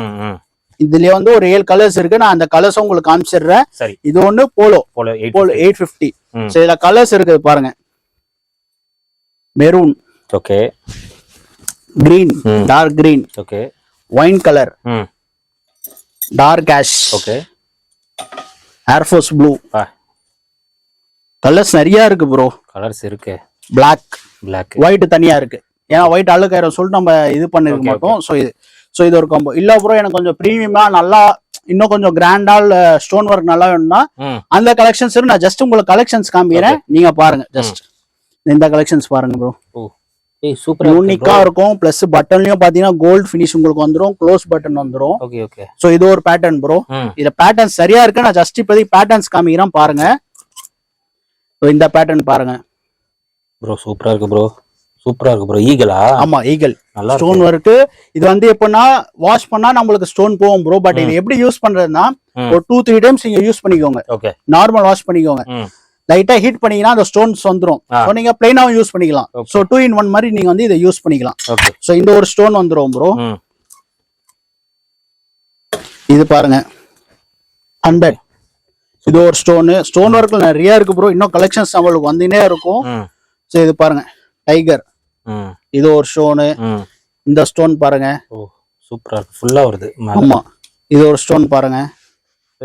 இதுலயே வந்து ஒரு ஏழு கலர்ஸ் இருக்கு. நான் அந்த கலர்ஸ் உங்களுக்கு காமிச்சிடுறேன். சரி. இது ஒண்ணு போலோ போல போலோ எயிட் ஃபிஃப்டி ம். சோ இதுல கலர்ஸ் இருக்குது பாருங்க. Maroon okay green. Dark green okay wine colour dark ash okay air force blue colours நிறைய இருக்கு ப்ரோ கலர்ஸ் இருக்கு. Black. பிளாக் ஒயிட் தனியா இருக்கு. ஏன்னா ஒயிட் அழுக்காயிரம் சொல்லிட்டு நம்ம இது பண்ணிருக்க மாட்டோம். ஸோ இது ஸோ இது ஒரு காம்போ இல்ல ப்ரோ எனக்கு கொஞ்சம் ப்ரீமியமா நல்லா இன்னும் கொஞ்சம் கிராண்டா ஸ்டோன் ஒர்க் நல்லா வேணும்னா அந்த கலெக்ஷன்ஸ் நான் ஜஸ்ட் உங்களுக்கு கலெக்ஷன்ஸ் காமிக்கிறேன். நீங்க பாருங்க ஜஸ்ட் இந்த கலெக்ஷன்ஸ் பாருங்க ப்ரோ சூப்பரா யூனிக்கா இருக்கும். பிளஸ் பட்டன்லயும் பாத்தீங்கன்னா கோல்ட் ஃபினிஷ் உங்களுக்கு வந்துரும். க்ளோஸ் பட்டன் வந்துரும். ஓகே ஓகே ஸோ இது ஒரு பேட்டர்ன் ப்ரோ ம். இதுல பேட்டர்ன் சரியா இருக்கு நான் ஜஸ்ட் இப்போதைக்கு பேட்டர்ன்ஸ் காமிக்கிறேன் பாருங்க. So, இந்த பேட்டர்ன் பாருங்க. ப்ரோ சூப்பரா இருக்கு ப்ரோ சூப்பரா இருக்கு ப்ரோ ஈகலா ஆமா ஈகல் ஸ்டோன் இருக்கு. ஒர்க் இது வந்து எப்படின்னா வாஷ் பண்ணா நம்மளுக்கு ஸ்டோன் போகும் ப்ரோ பட் இது எப்படி யூஸ் பண்றதுன்னா. ஒரு டூ த்ரீ டைம்ஸ் நீங்க யூஸ் பண்ணிக்கோங்க. நார்மல் வாஷ் பண்ணிக்கோங்க. லைட்டா ஹீட் பண்ணீங்கன்னா அந்த ஸ்டோன்ஸ் வந்துரும். ஆ. ஸோ நீங்க பிளைனாவும் யூஸ் பண்ணிக்கலாம். ஸோ டூ இன் ஒன் மாதிரி நீங்க வந்து இதை யூஸ் பண்ணிக்கலாம். ஸோ இந்த ஒரு ஸ்டோன் வந்துரும் ப்ரோ இது பாருங்க. ஹண்ட்ரட் இது ஒரு ஸ்டோனு ஸ்டோன் ஒர்க்ல நிறைய இருக்கு ப்ரோ இன்னும் கலெக்ஷன்ஸ் நம்மளுக்கு வந்துனே இருக்கும். ஸோ இது பாருங்க. டைகர் இது ஒரு ஸ்டோனு இந்த ஸ்டோன் பாருங்க. ஓ சூப்பரா இருக்கு. ஃபுல்லா வருது. ஆமா. இது ஒரு ஸ்டோன் பாருங்க.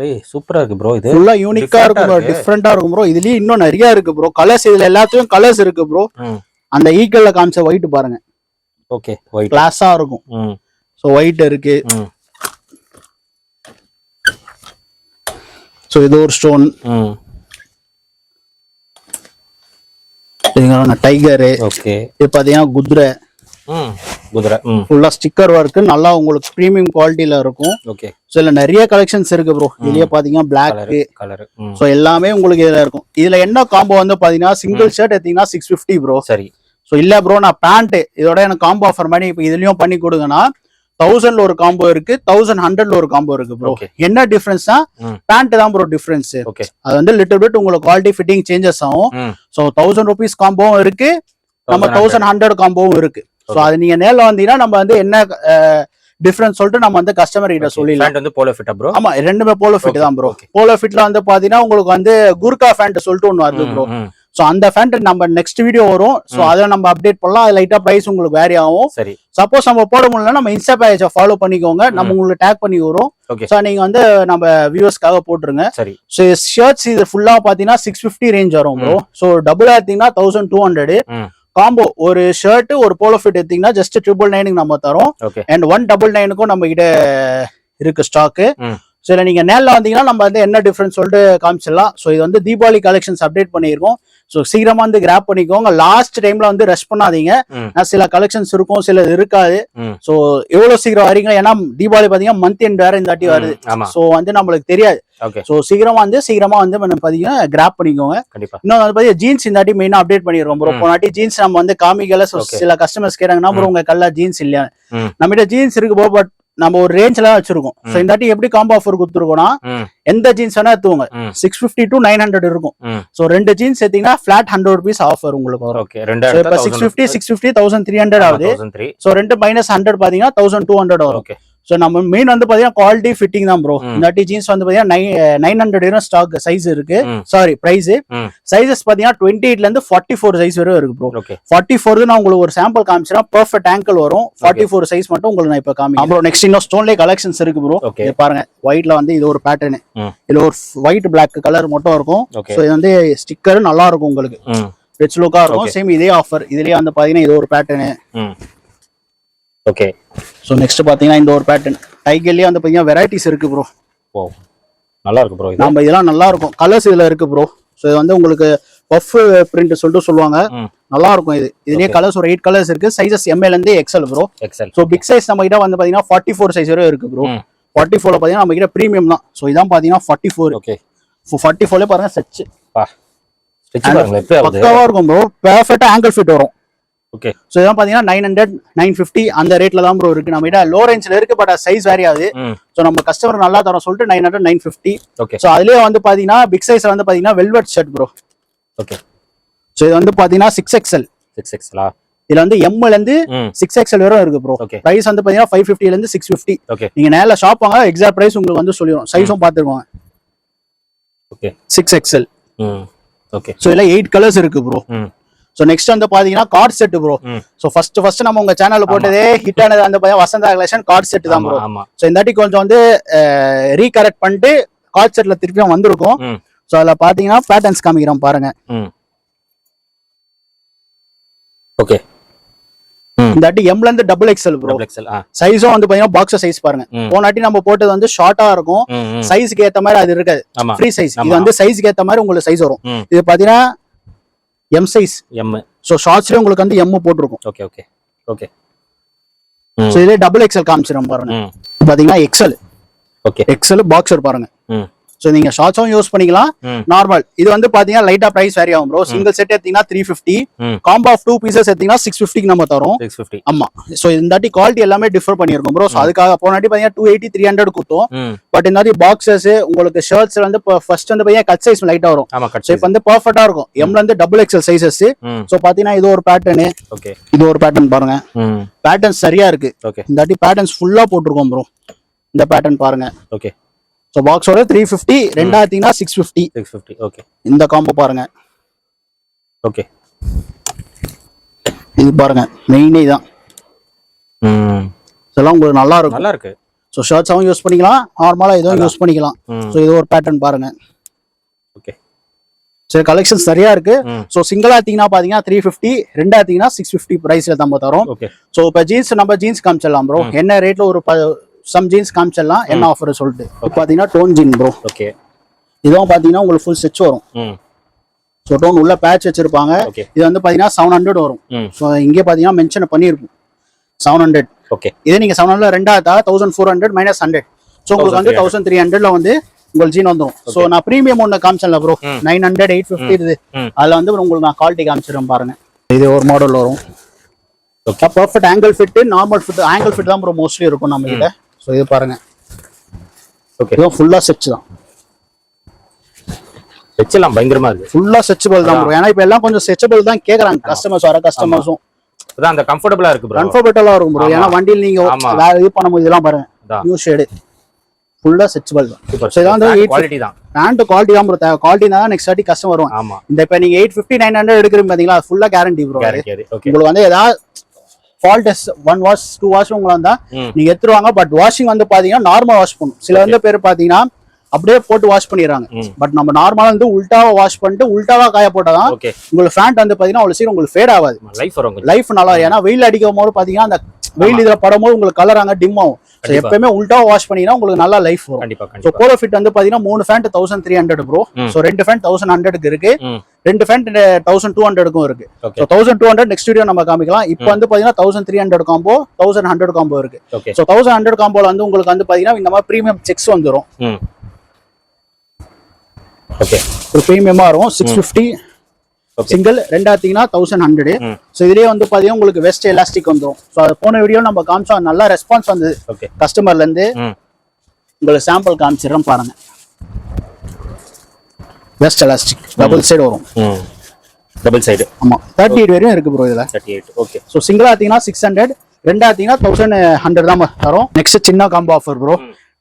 ஏய் சூப்பரா இருக்கு ப்ரோ இது ஃபுல்லா யூனிக்கா இருக்கும் ப்ரோ இருக்கு. டிஃப்ரெண்டா இருக்கும் ப்ரோ இதுலயும் இன்னும் நிறைய இருக்கு ப்ரோ கலர்ஸ் இதுல எல்லாத்துலயும் கலர்ஸ் இருக்கு ப்ரோ அந்த ஈக்கல்ல காமிச்ச ஒயிட் பாருங்க. ஓகே ஒயிட் கிளாஸா இருக்கும். ம் ஸோ ஒயிட் இருக்கு. ஸோ இது ஒரு ஸ்டோன் ம் டைகரு ஓகே. இது பாத்தீங்கன்னா குதிரை. குதிரை ம். ஃபுல்லா ஸ்டிக்கர் ஒர்க் நல்லா உங்களுக்கு ப்ரீமியம் குவாலிட்டியில இருக்கும். ஓகே. ஸோ இதுல நிறைய கலெக்ஷன்ஸ் இருக்கு ப்ரோ இதுலயே பாத்தீங்கன்னா பிளாக் கலர் ஸோ எல்லாமே உங்களுக்கு இதுல இருக்கும். இதுல என்ன காம்போ வந்து பாத்தீங்கன்னா சிங்கிள் ஷர்ட் எடுத்தீங்கன்னா சிக்ஸ் ஃபிஃப்டி ப்ரோ சரி. ஸோ இல்ல ப்ரோ நான் பேண்ட் இதோட எனக்கு காம்போ ஆஃபர் மாதிரி இப்போ இதுலயும் பண்ணி கொடுங்கன்னா தௌசண்ட்ல ஒரு காம்போ இருக்கு தௌசண்ட் ஹண்ட்ரட்ல ஒரு காம்போ இருக்கு ப்ரோ. என்ன டிஃபரன்ஸ்னா. பேண்ட் தான் ப்ரோ டிஃபரன்ஸ் அது வந்து லிட்டில் பிட் உங்களுக்கு குவாலிட்டி ஃபிட்டிங் சேஞ்சஸ் ஆகும். ஸோ தௌசண்ட் ருபீஸ் காம்போவும் இருக்கு நம்ம தௌசண்ட் ஹண்ட்ரட் காம்போவும் இருக்கு. ஸோ. அது நீங்க நேர்ல வந்தீங்கன்னா நம்ம வந்து என்ன டிஃபரன்ஸ் சொல்லிட்டு நம்ம வந்து கஸ்டமர் கிட்ட சொல்லிடலாம். வந்து போலோ ஃபிட்டா ப்ரோ ஆமா ரெண்டுமே போலோ ஃபிட் தான் ப்ரோ. போலோ ஃபிட்ல வந்து பாத்தீங்கன்னா உங்களுக்கு வந்து குர்கா ஃபேண்ட் சொல்லிட்டு ஒன்று வருது ப்ரோ ஸோ அந்த ஃபேண்ட் நம்ம நெக்ஸ்ட் வீடியோ வரும். ஸோ. அதை நம்ம அப்டேட் பண்ணலாம். அது லைட்டா பிரைஸ் உங்களுக்கு வேரி ஆகும். சரி. சப்போஸ் நம்ம போட முடியல நம்ம இன்ஸ்டா பேஜை ஃபாலோ பண்ணிக்கோங்க. நம்ம. உங்களுக்கு டேக் பண்ணி வரும். ஸோ நீங்க வந்து நம்ம வியூவர்ஸ்க்காக போட்டுருங்க. சரி. ஸோ ஷர்ட்ஸ் இது ஃபுல்லா பாத்தீங்கன்னா சிக்ஸ் ஃபிஃப்டி ரேஞ்ச் வரும் ப்ரோ ஸோ டபுள் எடுத்தீங்கன்னா தௌசண்ட் டூ ஹண்ட்ரட் காம்போ ஒரு ஷர்ட் ஒரு போலோ ஃபிட் எடுத்தீங்கன்னா ஜஸ்ட் ட்ரிபிள் நைனுக்கு நம்ம தரோம். அண்ட் ஒன் டபுள் நைனுக்கும் நம்ம கிட்ட இருக்கு ஸ்டாக்கு இதில் நீங்கள் நேரில் வந்தீங்கன்னா நம்ம வந்து என்ன டிஃப்ரென்ஸ் சொல்லிட்டு காமிச்சிடலாம். ஸோ இது வந்து தீபாவளி கலெக்ஷன்ஸ் அப்டேட் பண்ணியிருக்கோம் ஸோ சீக்கிரமா வந்து கிராப் பண்ணிக்கோங்க. லாஸ்ட் டைம்ல வந்து ரஷ் பண்ணாதீங்க. சில கலெக்ஷன்ஸ் இருக்கும் சில இருக்காது. ஸோ எவ்வளவு சீக்கிரம் வரீங்க ஏன்னா தீபாவளி பாத்தீங்கன்னா மந்த் எண்ட் வேற இந்த வாட்டி வருது. ஸோ வந்து நம்மளுக்கு தெரியாது. ஸோ சீக்கிரமா வந்து சீக்கிரமா வந்து நம்ம பாத்தீங்கன்னா கிராப் பண்ணிக்கோங்க. இன்னொன்று வந்து பாத்தீங்கன்னா ஜீன்ஸ் இந்த வாட்டி மெயினா அப்டேட் பண்ணிருக்கோம் ப்ரோ. போனாட்டி ஜீன்ஸ் நம்ம வந்து காமிக்கல. சில கஸ்டமர்ஸ் கேட்டாங்கன்னா ப்ரோ உங்க கல்ல ஜீன்ஸ் இல்லையா. நம்மகிட்ட ஜீன்ஸ் இருக்கு பட் நம்ம ஒரு ரேஞ்ச்ல தான் வச்சிருக்கோம் ம். இந்த எப்படி காம்போ ஆஃபர் கொடுத்துருக்கோம்னா எந்த ஜீன்ஸ் வேணா எடுத்துவோங்க six fifty to nine hundred இருக்கும். ஸோ ரெண்டு ஜீன்ஸ் எடுத்தீங்கன்னா ஃபிளாட் ஹண்ட்ரட் ருபீஸ் ஆஃபர் உங்களுக்கு வரும். இப்ப six fifty six fifty thousand three hundred ஆகுது. ஸோ ரெண்டு மைனஸ் ஹண்ட்ரட் பாத்தீங்கன்னா தௌசண்ட் டூ ஹண்ட்ரட் வரும். ஓகே ஸோ நம்ம மெயின் வந்து பாத்தீங்கன்னா குவாலிட்டி ஃபிட்டிங் தான் ப்ரோ. இந்த வாட்டி ஜீன்ஸ் வந்து பாத்தீங்கன்னா நைன் ஹண்ட்ரட் வரும் ஸ்டாக் சைஸ் இருக்கு. சாரி பிரைஸ் ம். சைசஸ் பாத்தீங்கன்னா டுவெண்ட்டி எயிட்ல இருந்து ஃபார்ட்டி ஃபோர் சைஸ் வரை இருக்கு ப்ரோ ஃபார்ட்டி ஃபோர் நான் உங்களுக்கு ஒரு சாம்பிள் காமிச்சேன் பெர்ஃபெக்ட் ஆங்கிள் வரும். ஃபார்ட்டி ஃபோர் சைஸ் மட்டும் உங்களுக்கு நான் இப்போ காமி அப்புறம் நெக்ஸ்ட் இன்னும் ஸ்டோன்லே கலெக்ஷன்ஸ் இருக்கு ப்ரோ பாருங்க ஒயிட்ல வந்து இது ஒரு பேட்டர்ன். இதுல ஒரு ஒயிட் பிளாக் கலர் மட்டும் இருக்கும். ஸோ இது வந்து ஸ்டிக்கர் நல்லா இருக்கும் உங்களுக்கு. ரிச் லுக்கா இருக்கும். சேம் இதே ஆஃபர் இதுலயே வந்து பாத்தீங்கன்னா இது ஒரு பேட்டர்ன் ஓகே ஸோ நெக்ஸ்ட் பாத்தீங்கன்னா இந்த ஒரு பேட்டர்ன் டைகர்லயே வந்து பாத்தீங்கன்னா வெரைட்டிஸ் இருக்கு ப்ரோ ஓ நல்லா இருக்கு ப்ரோ நம்ம இதெல்லாம் நல்லா இருக்கும். கலர்ஸ் இதுல இருக்கு ப்ரோ ஸோ இது வந்து உங்களுக்கு பஃப் பிரிண்ட் சொல்லிட்டு சொல்லுவாங்க. நல்லா இருக்கும் இது. இதுலயே. கலர்ஸ் ஒரு எயிட் கலர்ஸ் இருக்கு. சைசஸ் எம்எல் இருந்து XL bro XL so big size நம்ம கிட்ட வந்து பாத்தீங்கன்னா ஃபார்ட்டி ஃபோர் சைஸ் வரை இருக்கு ப்ரோ ஃபார்ட்டி ஃபோர்ல பாத்தீங்கன்னா நம்ம கிட்ட ப்ரீமியம் தான். ஸோ இதான் பாத்தீங்கன்னா ஃபார்ட்டி ஃபோர் ஓகே ஃபார்ட்டி ஃபோர்ல பாருங்க ஆகுது பக்காவா இருக்கும் ப்ரோ பெர்ஃபெக்டா ஆங்கிள் ஃபிட் வரும். ஓகே ஸோ இதான் பாத்தீங்கன்னா நைன் ஹண்ட்ரட் நைன் ஃபிஃப்டி அந்த ரேட்ல தான் ப்ரோ இருக்கு. நம்ம கிட்ட லோ ரேஞ்சில் இருக்கு பட் சைஸ் வேரி ஆகுது ம். ஸோ நம்ம கஸ்டமர் நல்லா தரோம் சொல்லிட்டு nine hundred nine fifty okay so அதுலயே வந்து பாத்தீங்கன்னா பிக் சைஸ்ல வந்து பாத்தீங்கன்னா velvet shirt bro okay so இது வந்து பாத்தீங்கன்னா சிக்ஸ் எக்ஸ்எல் சிக்ஸ் எக்ஸ்லா இதுல வந்து எம்ல இருந்து சிக்ஸ் எக்ஸ்எல் வரும் இருக்கு ப்ரோ ஓகே பிரைஸ் வந்து பாத்தீங்கன்னா ஃபைவ் ஃபிஃப்டில இருந்து சிக்ஸ் ஃபிஃப்டி ஓகே நீங்க நேரில் ஷாப் வாங்க எக்ஸாக்ட் பிரைஸ் உங்களுக்கு வந்து சொல்லிடும் சைஸும் பார்த்துருக்கோங்க ஓகே சிக்ஸ் எக்ஸ்எல் ம். ஓகே ஸோ இதுல எயிட் கலர்ஸ் இருக்கு ப்ரோ ஸோ நெக்ஸ்ட் வந்து பாத்தீங்கன்னா cord set bro so first first நம்ம உங்க சேனல்ல போட்டதே ஹிட் ஆனது அந்த வசந்தா கலெக்ஷன் கார்ட் செட் தான் ப்ரோ ஸோ இந்த வாட்டி கொஞ்சம் வந்து ரீகரெக்ட் பண்ணிட்டு கார்ட் செட்ல திருப்பியும் வந்திருக்கும். ஸோ அதுல பாத்தீங்கன்னா பேட்டர்ன்ஸ் காமிக்கிறோம் பாருங்க. ஓகே ம். இந்த வாட்டி எம்ல இருந்து டபுள் எக்ஸ்எல் ப்ரோ சைஸும் வந்து பாத்தீங்கன்னா பாக்ஸ் சைஸ் பாருங்க. ம். போன வாட்டி நம்ம போட்டது வந்து ஷார்ட்டா இருக்கும். சைஸ்க்கு ஏத்த மாதிரி அது இருக்காது. ஃப்ரீ சைஸ் இது. வந்து சைஸ்க்கு ஏத்த மாதிரி உங்களுக்கு சைஸ் வரும். இது பாத்தீங்கன்னா எம் சைஸ் எம் ஸோ ஷார்ட்ஸ்லயே உங்களுக்கு வந்து எம் போட்டிருக்கும். ஓகே ஓகே ஓகே ஸோ இதே டபுள் எக்ஸ்எல் காமிச்சிடும் பாருங்க. ம் பாத்தீங்கன்னா எக்ஸ்எல் ஓகே எக்ஸ்எல் பாக்ஸர் பாருங்க. ம் ஸோ நீங்க ஷார்ட்ஸும் யூஸ் பண்ணிக்கலாம். நார்மல் இது வந்து பாத்தீங்கன்னா லைட்டா பிரைஸ் வேரி ஆகும் ப்ரோ சிங்கிள் செட் எடுத்தீங்கன்னா three fifty combo of two pieces எடுத்தீங்கன்னா சிக்ஸ் ஃபிஃப்டிக்கு நம்ம தரோம். ஆமா. ஸோ இந்த வாட்டி குவாலிட்டி எல்லாமே டிஃபர் பண்ணியிருக்கோம் ப்ரோ ஸோ அதுக்காக போனாட்டி பாத்தீங்கன்னா டூ எயிட்டி த்ரீ ஹண்ட்ரட் கொடுத்தோம். பட் இந்த மாதிரி பாக்ஸஸ் உங்களுக்கு ஷர்ட்ஸ் வந்து ஃபர்ஸ்ட் வந்து பாத்தீங்கன்னா கட் சைஸ் லைட்டா வரும். ஸோ இப்போ வந்து பர்ஃபெக்டா இருக்கும். எம்ல இருந்து டபுள் எக்ஸ்எல் சைசஸ் ஸோ பாத்தீங்கன்னா இது ஒரு பேட்டர்னு ஓகே இது ஒரு பேட்டர்ன் பாருங்க. பேட்டர்ன் சரியா இருக்கு. இந்த வாட்டி பேட்டர்ன்ஸ் ஃபுல்லா போட்டிருக்கோம் ப்ரோ இந்த பேட்டர்ன் பாருங்க. ஓகே ஸோ பாக்ஸோட three fifty ரெண்டாயிரத்தினா six fifty six fifty okay இந்த காம்போ பாருங்க. ஓகே இது பாருங்க மெயினே தான் இதெல்லாம் உங்களுக்கு நல்லா இருக்கும். நல்லா இருக்கு ஸோ ஷர்ட்ஸாவும் யூஸ் பண்ணிக்கலாம் நார்மலா இதுவும் யூஸ் பண்ணிக்கலாம். ஸோ இது ஒரு பேட்டர்ன் பாருங்க. ஓகே சரி கலெக்ஷன் சரியா இருக்கு. ஸோ சிங்கிளா எடுத்தீங்கன்னா பாத்தீங்கன்னா த்ரீ ஃபிஃப்டி ரெண்டா எடுத்தீங்கன்னா சிக்ஸ் ஃபிஃப்டி ப்ரைஸ்ல நம்ம தரோம். ஸோ இப்போ ஜீன்ஸ் நம்ம ஜீன்ஸ் காமிச்சிடலாம் ப்ரோ என்ன ரேட்ல ஒரு சம் ஜீன்ஸ் காமிச்சிடலாம் என்ன ஆஃபர் சொல்லிட்டு. இப்போ பாத்தீங்கன்னா டோன் ஜீன் ப்ரோ ஓகே இதுவும் பாத்தீங்கன்னா உங்களுக்கு ஃபுல் ஸ்டிச் வரும். ஸோ டோன் உள்ள பேட்ச் வச்சிருப்பாங்க. இது வந்து பாத்தீங்கன்னா செவன் ஹண்ட்ரட் வரும். ஸோ இங்கே பாத்தீங்கன்னா மென்ஷன் பண்ணியிருக்கும். செவன் ஹண்ட்ரட் ஓகே இதே நீங்க seven hundred ரெண்டாயிரத்தா thousand four hundred minus hundred so உங்களுக்கு வந்து தௌசண்ட் த்ரீ ஹண்ட்ரட்ல வந்து உங்களுக்கு ஜீன் வந்துடும் ஸோ நான் ப்ரீமியம் ஒன்று காமிச்சேன்ல bro. Nine hundred eight fifty இது. அதில் வந்து உங்களுக்கு நான் குவாலிட்டி காமிச்சிடுறேன் பாருங்க. இது ஒரு மாடல் வரும். Perfect ankle fit normal fit ankle fit தான் ப்ரோ மோஸ்ட்லி இருக்கும் நம்ம கிட்ட ஸோ இது பாருங்க. ஓகே இதுவும் ஃபுல்லா செச் தான். வச்சலாம் பயங்கரமா இருக்கு. ஃபுல்லா செச்சபிள் தான் ப்ரோ ஏன்னா இப்போ எல்லாம் கொஞ்சம் செச்சபிள் தான் கேட்குறாங்க கஸ்டமர்ஸ் வர கஸ்டமர்ஸும் அதான் அந்த கம்ஃபர்டபுளா இருக்கு ப்ரோ கம்ஃபர்டபுளாக இருக்கும் ப்ரோ. ஏன்னா வண்டியில் நீங்க. வேற இது பண்ணும்போது இதெல்லாம் பாருங்க. நியூ ஷேடு ஃபுல்லா செச்சபிள் தான். So, இதான் வந்து குவாலிட்டி தான். பேண்ட் குவாலிட்டி தான் ப்ரோ குவாலிட்டி தான் நெக்ஸ்ட் வாட்டி கஸ்டம் வருவாங்க இந்த இப்போ நீங்க எயிட் ஃபிஃப்டி நைன் ஹண்ட்ரட் எடுக்கிறீங்க பாத்தீங்களா? ஃபுல்லா கேரண்டி ப்ரோ உங்களுக்கு வந்து ஏதாவது fault one wash two wash உங்களை வந்தா நீங்க எடுத்துருவாங்க. பட் வாஷிங் வந்து பாத்தீங்கன்னா நார்மல் வாஷ் பண்ணும் சில வந்து பேர் பாத்தீங்கன்னா அப்படியே போட்டு வாஷ் பண்ணிடுறாங்க. பட் நம்ம நார்மலா வந்து உல்டாவா வாஷ் பண்ணிட்டு உல்டாவா காய போட்டாதான் உங்களுக்கு ஃபேண்ட் வந்து பாத்தீங்கன்னா அவ்வளவு சீக்கிரம் உங்களுக்கு ஃபேட் ஆகாது. லைஃப் லைஃப் நல்லா ஏன்னா வெயில் அடிக்கும் போது பாத்தீங்கன்னா அந்த வெயில் இதுல படும்போது உங்களுக்கு கலர் அங்க டிம் ஆகும். எப்பயுமே உல்டா வாஷ் பண்ணீங்கன்னா உங்களுக்கு நல்லா லைஃப் வரும். கண்டிப்பா ஸோ போலோ ஃபிட் வந்து பாத்தீங்கன்னா மூணு pant thousand three hundred bro. So ரெண்டு ஃபேண்ட் தௌசண்ட் ஹண்ட்ரடுக்கு இருக்கு. ரெண்டு ஃபேண்ட் தௌசண்ட் டூ ஹண்ட்ரடுக்கும் இருக்கு. So thousand two hundred next video நம்ம காமிக்கலாம். இப்போ. வந்து பாத்தீங்கன்னா thousand three hundred combo thousand hundred combo இருக்கு. ஸோ தௌசண்ட் ஹண்ட்ரட் காம்போல வந்து உங்களுக்கு வந்து பாத்தீங்கன்னா இந்த மாதிரி ப்ரீமியம் செக்ஸ் வந்துரும். ம். ஓகே ஒரு ப்ரீமியமா வரும் சிக்ஸ் ஃபிஃப்டி. சிங்கிள் ரெண்டாயிரத்திங்கன்னா தௌசண்ட் ஹண்ட்ரட். ஸோ இதுலயே வந்து பாத்தீங்கன்னா உங்களுக்கு வெஸ்ட் எலாஸ்டிக் வந்துரும். ஸோ அது போன வீடியோ நம்ம காமிச்சோம். நல்ல ரெஸ்பான்ஸ் வந்தது. ஓகே கஸ்டமர்ல இருந்து ம். உங்களுக்கு சாம்பிள் காமிச்சிடுறேன் பாருங்க. வெஸ்ட் எலாஸ்டிக் டபுள் சைடு வரும். டபுள் சைடு ஆமா. தேர்ட்டி எயிட் வரையும் இருக்கு ப்ரோ இதுல. தேர்ட்டி எயிட் ஓகே ஸோ சிங்கிளா பார்த்தீங்கன்னா சிக்ஸ் ஹண்ட்ரட் ரெண்டா பார்த்தீங்கன்னா தௌசண்ட் ஹண்ட்ரட் தான் தரும். நெக்ஸ்ட் சின்ன காம்போ ஆஃபர் ப்ரோ.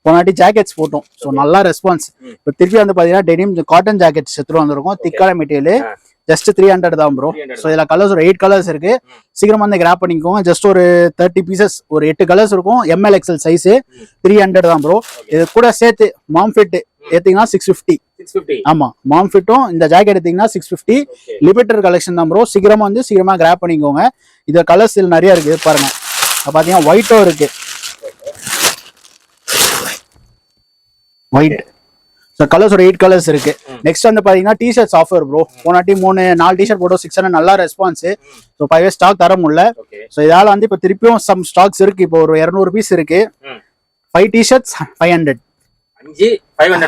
போனாட்டி ஜாக்கெட்ஸ் போட்டோம். ஸோ நல்லா ரெஸ்பான்ஸ். இப்போ திருப்பி வந்து பார்த்தீங்கன்னா டெனிம் காட்டன் ஜாக்கெட்ஸ் எடுத்துட்டு வந்திருக்கோம். திக்கான மெட்டீரியல். ஜஸ்ட் த்ரீ ஹண்ட்ரட் தான் ப்ரோ 300 ஸோ இதில் கலர்ஸ் ஒரு எயிட் கலர்ஸ் இருக்கு. சீக்கிரமா வந்து கிராப் பண்ணிக்கோங்க. ஜஸ்ட் ஒரு தேர்ட்டி பீசஸ் ஒரு எட்டு கலர்ஸ் இருக்கும். M L XL size three hundred தான் ப்ரோ இது கூட சேர்த்து மாம் ஃபிட் ஏத்தீங்கன்னா சிக்ஸ் ஃபிஃப்டி சிக்ஸ் ஃபிஃப்டி ஆமா மாம் ஃபிட்டும் இந்த ஜாக்கெட் எடுத்தீங்கன்னா six fifty okay limited collection தான் ப்ரோ சீக்கிரமா வந்து சீக்கிரமா கிராப் பண்ணிக்கோங்க. இது கலர்ஸ் இதுல நிறைய இருக்கு பாருங்க. பாத்தீங்கன்னா ஒயிட்டும் இருக்கு. ஒயிட் ஸோ கலர்ஸ் ஒரு எயிட் கலர்ஸ் இருக்கு. நெக்ஸ்ட் வந்து பாத்தீங்கன்னா டிஷர்ட்ஸ் ஆஃபர் ப்ரோ போனாட்டி மூணு நாலு டிஷர்ட் போட்டோம் சிக்ஸ் ஹண்ட்ரட் நல்லா ரெஸ்பான்ஸ் ஸோ ஃபைவ் ஸ்டாக் தர முடியல. ஸோ இதால வந்து இப்போ திருப்பியும் சம் ஸ்டாக்ஸ் இருக்கு. இப்போ ஒரு இரநூறு பீஸ் இருக்கு. Five T-shirts five hundred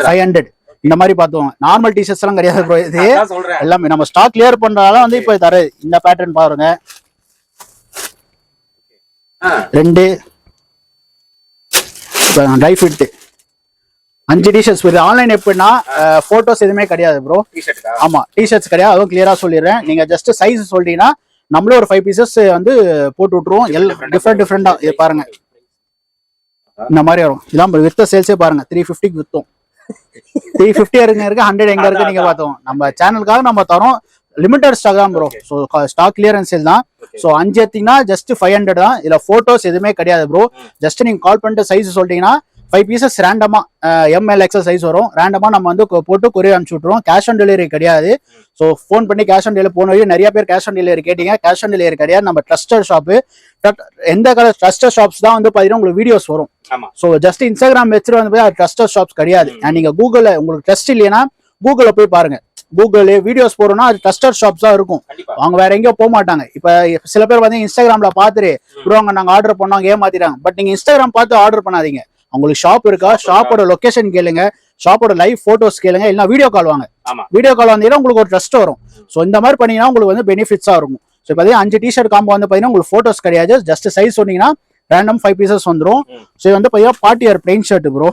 five hundred இந்த மாதிரி பார்த்துவாங்க நார்மல் டிஷர்ட்ஸ் எல்லாம் கிடையாது ப்ரோ இது எல்லாமே நம்ம ஸ்டாக் கிளியர் பண்றதால வந்து இப்போ தர இந்த பேட்டர்ன் பாருங்க. ரெண்டு. ட்ரை ஃபிட் அஞ்சு டிஷர்ட்ஸ் வருது. ஆன்லைன் எப்படின்னா போட்டோஸ் எதுவுமே கிடையாது ப்ரோ ஆமா டிஷர்ட்ஸ் கிடையாது. அதுவும் கிளியரா சொல்லிடுறேன். நீங்க ஜஸ்ட் சைஸ் சொல்லிட்டீங்கன்னா நம்மளே ஒரு ஃபைவ் பீசஸ் வந்து போட்டு விட்டுருவோம். எல் டிஃப்ரெண்ட் டிஃப்ரெண்டா இது பாருங்க. இந்த மாதிரி வரும். இதான் வித்த சேல்ஸே பாருங்க. த்ரீ ஃபிஃப்டிக்கு வித்தோம். த்ரீ ஃபிஃப்டி இருக்கு இருக்கு ஹண்ட்ரட் எங்க இருக்கு நீங்க பார்த்தோம் நம்ம சேனலுக்காக நம்ம தரோம். லிமிடெட் ஸ்டாக் தான் bro so stock clearance sale தான். ஸோ அஞ்சு எடுத்தீங்கன்னா ஜஸ்ட் ஃபைவ் ஹண்ட்ரட் தான். இதுல போட்டோஸ் எதுவுமே கிடையாது ப்ரோ ஜஸ்ட் நீங்க கால் பண்ணிட்டு சைஸ் சொல்லிட்டீங்கன்னா ஃபைவ் பீசஸ் ரேண்டமா எம்எல் எக்ஸல் சைஸ் வரும். ரேண்டமா நம்ம வந்து போட்டு கொரியர் அனுப்பிச்சு விட்ருவோம் கேஷ் ஆன் டெலிவரி கிடையாது. ஸோ ஃபோன் பண்ணி கேஷ் ஆன் டெலிவரி போன வரையும் நிறைய பேர் கேஷ் ஆன் டெலிவரி கேட்டீங்க. கேஷ் ஆன் டெலிவரி கிடையாது. நம்ம ட்ரஸ்டட் ஷாப்பு எந்த கலர் ட்ரஸ்டட் ஷாப்ஸ் தான் வந்து பார்த்தீங்கன்னா உங்களுக்கு வீடியோஸ் வரும். ஸோ ஜஸ்ட் இன்ஸ்டாகிராம் வச்சுட்டு வந்து போய் ட்ரஸ்டட் ஷாப்ஸ் கிடையாது. And நீங்க கூகுளில் உங்களுக்கு ட்ரஸ்ட் இல்லைன்னா கூகுளில் போய் பாருங்க. கூகுள் வீடியோஸ் போறோம்னா அது ட்ரஸ்டட் ஷாப்ஸ் தான் இருக்கும். அவங்க வேற எங்கேயோ போக மாட்டாங்க. இப்ப சில பேர் வந்து இன்ஸ்டாகிராம்ல பாத்துட்டு ப்ரோ அங்க நாங்க ஆர்டர் பண்ணோம் ஏமாத்திட்டாங்க. பட் நீங்க இன்ஸ்டாகிராம் பார்த்து ஆர்டர் பண்ணாதீங்க. உங்களுக்கு ஷாப் இருக்கா? ஷாப்போட லொகேஷன் கேளுங்க. ஷாப்போட லைவ் போட்டோஸ் கேளுங்க. இல்லைன்னா வீடியோ கால் வாங்க. வீடியோ கால் வந்தீங்கன்னா உங்களுக்கு ஒரு ட்ரஸ்ட் வரும். ஸோ இந்த மாதிரி பண்ணீங்கன்னா உங்களுக்கு வந்து பெனிஃபிட்ஸா இருக்கும். ஸோ பார்த்தீங்கன்னா அஞ்சு டிஷர்ட் காம்போ வந்து பார்த்தீங்கன்னா உங்களுக்கு போட்டோஸ் கிடையாது. ஜஸ்ட் சைஸ் சொன்னீங்கன்னா ரேண்டம் ஃபைவ் பீசஸ் வந்துரும். ம். ஸோ இது வந்து பார்த்தீங்கன்னா party wear plain shirt bro.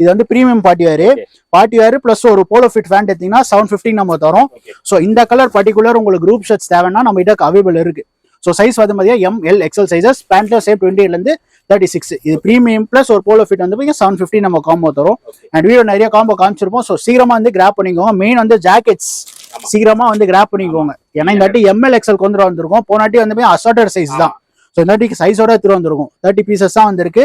இது வந்து premium party wear. Party wear plus ஒரு போலோ ஃபிட் ஃபேண்ட் எடுத்தீங்கன்னா செவன் ஃபிஃப்டி நம்ம தரோம். ஸோ இந்த கலர் பர்டிகுலர் உங்களுக்கு குரூப் ஷர்ட்ஸ் தேவைன்னா நம்ம கிட்ட அவைலபிள் இருக்கு. ஸோ சைஸ் வந்து பார்த்தீங்கன்னா எம் எல் எக்ஸல் சைசஸ் பேண்ட்ல சேம் டுவெண்ட்டி இருந்து தேர்ட்டி சிக்ஸ் இது ப்ரீமியம் ப்ளஸ் ஒரு போலோ ஃபிட் வந்து பார்த்தீங்கன்னா செவன் ஃபிஃப்டி நம்ம காம்போ தரும். அண்ட் வீடியோ நிறைய காம்போ காமிச்சிருப்போம். ஸோ சீக்கிரமா வந்து கிராப் பண்ணிக்கோங்க. மெயின் வந்து ஜாக்கெட்ஸ். சீக்கிரமா வந்து கிராப் பண்ணிக்கோங்க. ஏன்னா இந்த வாட்டி எம்எல் எக்ஸல் கொண்டு வந்திருக்கோம். போனாட்டி வந்து அசார்டட் சைஸ் தான். ஸோ இந்த வாட்டி சைஸோட எடுத்துட்டு வந்திருக்கும். தேர்ட்டி பீசஸ் தான் வந்திருக்கு.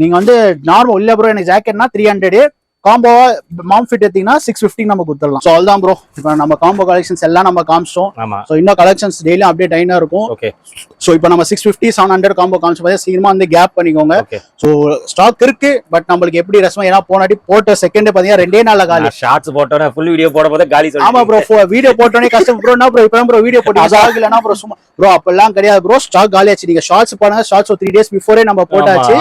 நீங்க வந்து நார்மல் இல்ல ப்ரோ எனக்கு ஜாக்கெட்னா த்ரீ ஹண்ட்ரட் காம்போவா மாம் ஃபிட் எடுத்தீங்கன்னா சிக்ஸ் ஃபிஃப்டி நம்ம கொடுத்துடலாம். ஸோ அவ்வளோதான் ப்ரோ இப்போ நம்ம காம்போ கலெக்ஷன்ஸ் எல்லாம் நம்ம காமிச்சிட்டோம். ஆமா. ஸோ இன்னும் கலெக்ஷன்ஸ் டெய்லியும் அப்டேட் ஆயினா இருக்கும். ஓகே ஸோ இப்போ நம்ம six fifty seven hundred combo காமிச்சு பார்த்தா சீக்கிரமா வந்து கேப் பண்ணிக்கோங்க. ஸோ ஸ்டாக் இருக்கு பட் நம்மளுக்கு எப்படி ரெஸ்பான்ஸ் ஏன்னா போனாட்டி போட்ட செகண்ட் பார்த்தீங்கன்னா ரெண்டே நாள்ல காலி. ஷார்ட்ஸ் போட்டோன்னே ஃபுல் வீடியோ போட போது காலி ஆமா ப்ரோ வீடியோ போட்டோன்னே கஷ்டம். ப்ரோ என்ன ப்ரோ இப்போ ப்ரோ வீடியோ போட்டு ஸ்டாக் இல்லைன்னா ப்ரோ சும்மா ப்ரோ அப்பெல்லாம் கிடையாது ப்ரோ ஸ்டாக் காலி ஆச்சு. நீங்க ஷார்ட்ஸ் போனாங்க ஷார்ட்ஸ் ஒரு த்ரீ டேஸ் பிஃபோரே நம்ம போட்டாச்சு.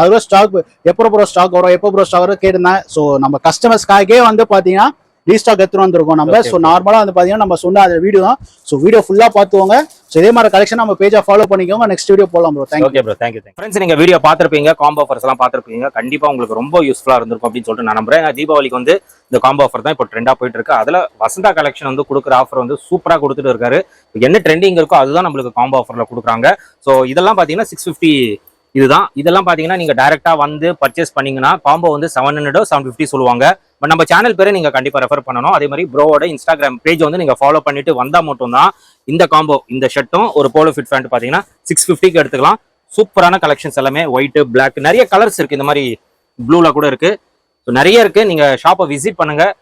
அதுவும் ஸ்டாக் எப்போ ப்ரோ ஸ்டாக் வரும் எப்போ ப்ரோ ஸ்டாக் வரும் கேட்டிருந்தேன். ஸோ நம்ம கஸ்டமர்ஸ்க்காகவே வந்து பாத்தீங்கன்னா ரீஸ்டாக் எடுத்துட்டு வந்திருக்கோம் நம்ம. ஸோ நார்மலா வந்து பாத்தீங்கன்னா நம்ம சொன்ன அந்த வீடியோ தான். ஸோ வீடியோ ஃபுல்லா பார்த்துவோங்க ஸோ இதே மாதிரி கலெக்ஷன் நம்ம பேஜா ஃபாலோ பண்ணிக்கோங்க. நெக்ஸ்ட் வீடியோ போலாம் bro thank you okay bro thank you thank friends நீங்க வீடியோ பார்த்திருப்பீங்க. காம்போ ஆஃபர்ஸ் எல்லாம் பார்த்திருப்பீங்க. கண்டிப்பா உங்களுக்கு ரொம்ப யூஸ்ஃபுல்லா இருந்திருக்கும் அப்படின்னு சொல்லிட்டு நான் நம்புறேன். தீபாவளிக்கு வந்து இந்த காம்போ ஆஃபர் தான் இப்போ ட்ரெண்டா போயிட்டு இருக்கு. அதுல வசந்தா கலெக்ஷன் வந்து கொடுக்குற ஆஃபர் வந்து சூப்பரா கொடுத்துட்டு இருக்காரு. என்ன ட்ரெண்டிங் இருக்கோ அதுதான் நம்மளுக்கு காம்போ ஆஃபர்ல கொடுக்குறாங்க. ஸோ இதெல்லாம் பாத்தீங்கன்னா சிக்ஸ் ஃபிஃப்டி இதுதான். இதெல்லாம் பார்த்தீங்கன்னா நீங்கள் டேரெக்டாக வந்து பர்ச்சேஸ் பண்ணீங்கன்னா காம்போ வந்து செவன் ஹண்ட்ரடோ செவன் ஃபிஃப்டி சொல்லுவாங்க. பட் நம்ம சேனல் பேரை நீங்கள் கண்டிப்பாக ரெஃபர் பண்ணணும். அதே மாதிரி ப்ரோவோட இன்ஸ்டாகிராம் பேஜ் வந்து நீங்கள் ஃபாலோ பண்ணிட்டு வந்தால் மட்டும்தான் இந்த காம்போ இந்த ஷர்ட்டும் ஒரு போலோ ஃபிட் ஃபேண்ட் பார்த்தீங்கன்னா சிக்ஸ் ஃபிஃப்டிக்கு எடுத்துக்கலாம். சூப்பரான கலெக்ஷன்ஸ் எல்லாமே ஒயிட் பிளாக் நிறைய கலர்ஸ் இருக்குது இந்த மாதிரி ப்ளூவில் கூட இருக்குது ஸோ நிறைய இருக்குது நீங்கள் ஷாப்பை விசிட் பண்ணுங்கள்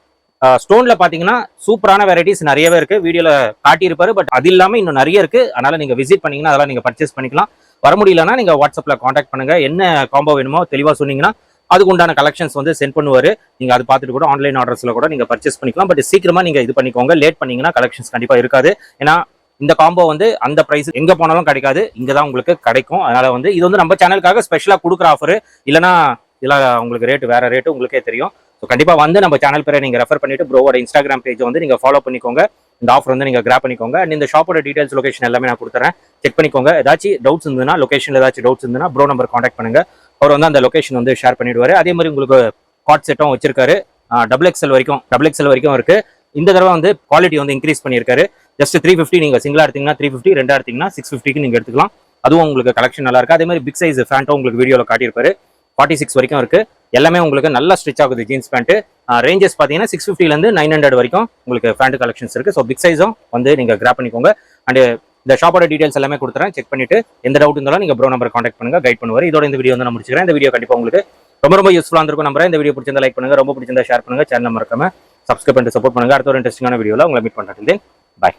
ஸ்டோனில் பார்த்தீங்கன்னா சூப்பரான வெரைட்டிஸ் நிறையவே இருக்குது வீடியோவில் காட்டியிருப்பாரு பட் அது இல்லாமல் இன்னும் நிறைய இருக்குது அதனால் நீங்கள் விசிட் பண்ணிங்கன்னா அதெல்லாம் நீங்கள் பர்ச்சேஸ் பண்ணிக்கலாம். வர முடியலன்னா நீங்க வாட்ஸ்அப்ல காண்டாக்ட் பண்ணுங்க. என்ன காம்போ வேணுமோ தெளிவா சொன்னீங்கன்னா அதுக்கு உண்டான கலெக்ஷன்ஸ் வந்து சென்ட் பண்ணுவார். நீங்க அது பார்த்துட்டு கூட ஆன்லைன் ஆர்டர்ஸ்ல கூட நீங்க பர்ச்சேஸ் பண்ணிக்கலாம். பட் சீக்கிரமா நீங்க இது பண்ணிக்கோங்க. லேட் பண்ணீங்கன்னா கலெக்ஷன்ஸ் கண்டிப்பா இருக்காது. ஏன்னா இந்த காம்போ வந்து அந்த பிரைஸ் எங்க போனாலும் கிடைக்காது. இங்கே தான் உங்களுக்கு கிடைக்கும். அதனால வந்து இது வந்து நம்ம சேனலுக்காக ஸ்பெஷலா கொடுக்குற ஆஃபர் இல்லைனா இதெல்லாம் உங்களுக்கு ரேட் வேற ரேட்டு உங்களுக்கே தெரியும். ஸோ கண்டிப்பா வந்து நம்ம சேனல் பேரை நீங்க ரெஃபர் பண்ணிட்டு ப்ரோவோட இன்ஸ்டாகிராம் பேஜ் வந்து நீங்க ஃபாலோ பண்ணிக்கோங்க. இந்த ஆஃபர் வந்து நீங்க கிராப் பண்ணிக்கோங்க. அண்ட் இந்த ஷாப்போட டீடைல்ஸ் லொகேஷன் எல்லாமே நான் கொடுத்துறேன். செக் பண்ணிக்கோங்க. ஏதாச்சும் டவுட்ஸ் இருந்ததுன்னா லொகேஷன்ல ஏதாச்சும் டவுட்ஸ் இருந்ததுன்னா ப்ரோ நம்பர் காண்டாக்ட் பண்ணுங்க. அவர் வந்து அந்த லொகேஷன் வந்து ஷேர் பண்ணிடுவாரு. அதே மாதிரி உங்களுக்கு காட் செட்டும் வச்சிருக்காரு. டபுள் எக்ஸ்எல் வரைக்கும் டபுள் எக்ஸ்எல் வரைக்கும் இருக்கு. இந்த தடவை வந்து குவாலிட்டி வந்து இன்க்ரீஸ் பண்ணியிருக்காரு. ஜஸ்ட் த்ரீ ஃபிஃப்டி நீங்க சிங்கிளா எடுத்தீங்கன்னா த்ரீ ஃபிஃப்டி ரெண்டா எடுத்தீங்கன்னா சிக்ஸ் ஃபிஃப்டிக்கு நீங்க எடுத்துக்கலாம். அதுவும் உங்களுக்கு கலெக்ஷன் நல்லா இருக்கு. அதே மாதிரி பிக் சைஸ் ஃபேண்ட்டும் உங்களுக்கு வீடியோல காட்டியிருப்பாரு. ஃபார்ட்டி சிக்ஸ் வரைக்கும் இருக்கு. எல்லாமே உங்களுக்கு நல்லா ஸ்ட்ரிச் ஆகுது ஜீன்ஸ் பேண்ட்டு ரேஞ்சஸ் பார்த்தீங்கன்னா சிக்ஸ் ஃபிஃப்டிலேருந்து நைன் ஹண்ட்ரட் வரைக்கும் உங்களுக்கு ஃபேண்ட் கலெக்ஷன்ஸ் இருக்கு. ஸோ பிக் சைஸும் வந்து நீங்க கிராப் பண்ணிக்கோங்க. அண்ட் இந்த ஷாப்போட டீடைல்ஸ் எல்லாமே கொடுத்துறேன். செக் பண்ணிட்டு எந்த டவுட் இருந்தாலும் நீங்க ப்ரோ நம்பர் காண்டாக்ட் பண்ணுங்க கைட் பண்ணுவார். இதோட இந்த வீடியோ வந்து நான் முடிச்சுக்கிறேன். இந்த வீடியோ கண்டிப்பாக உங்களுக்கு ரொம்ப ரொம்ப யூஸ்ஃபுல்லாக இருக்கும் நம்புறேன். இந்த வீடியோ பிடிச்சிருந்தா லைக் பண்ணுங்க. ரொம்ப பிடிச்சிருந்தா ஷேர் பண்ணுங்க. சேனல் மறக்காம சப்ஸ்கிரைப் பண்ணிட்டு சப்போர்ட் பண்ணுங்க. அடுத்த ஒரு இன்ட்ரெஸ்டிங்கான வீடியோவில் உங்களை மீட் பண்ணுறேன் பாய்